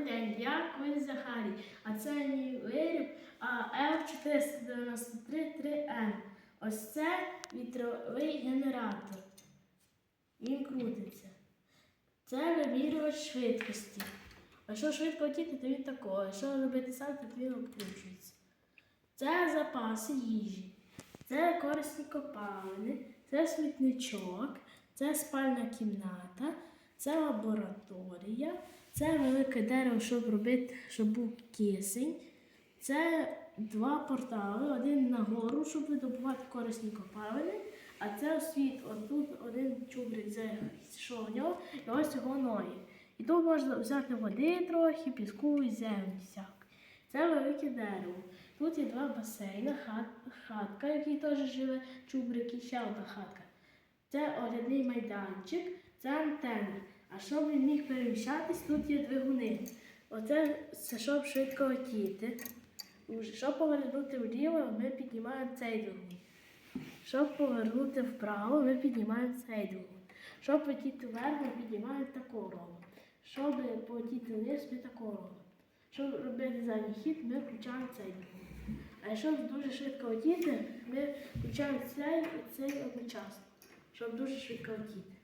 Добрий день, я Квин Захарій, а це мій виріб F493-3N. Ось це вітровий генератор. Він крутиться. Це вимірювач швидкості. А що швидко летіти, то він такого. Якщо робити сальто, то він обкручується. Це запаси їжі, це корисні копалини, це смітничок, це спальна кімната, це лабораторія, це велике дерево, щоб робити, щоб був кисень. Це два портали, один нагору, щоб видобувати корисні копалини, а це освіт. Отут один чубрик зайшов в нього, і ось його ноги. І тут можна взяти води трохи, піску і землі всяк. Це велике дерево. Тут є два басейни, хат, хатка, в якій теж живе чубрик, і ще одна хатка. Це оглядний майданчик, це антенна. А щоб він міг переміщатись, тут є двигуни. Оце це щоб швидко летіти. Щоб повернути вліво, ми піднімаємо цей двигун. Щоб повернути вправо, ми піднімаємо цей двигун. Щоб летіти вверх, ми піднімаємо таку робимо. Щоб полетіти вниз, ми таку робимо. Щоб робити задній хід, ми включаємо цей двигун. А якщо дуже швидко летіти, ми включаємо цей і цей одночасно, щоб дуже швидко летіти.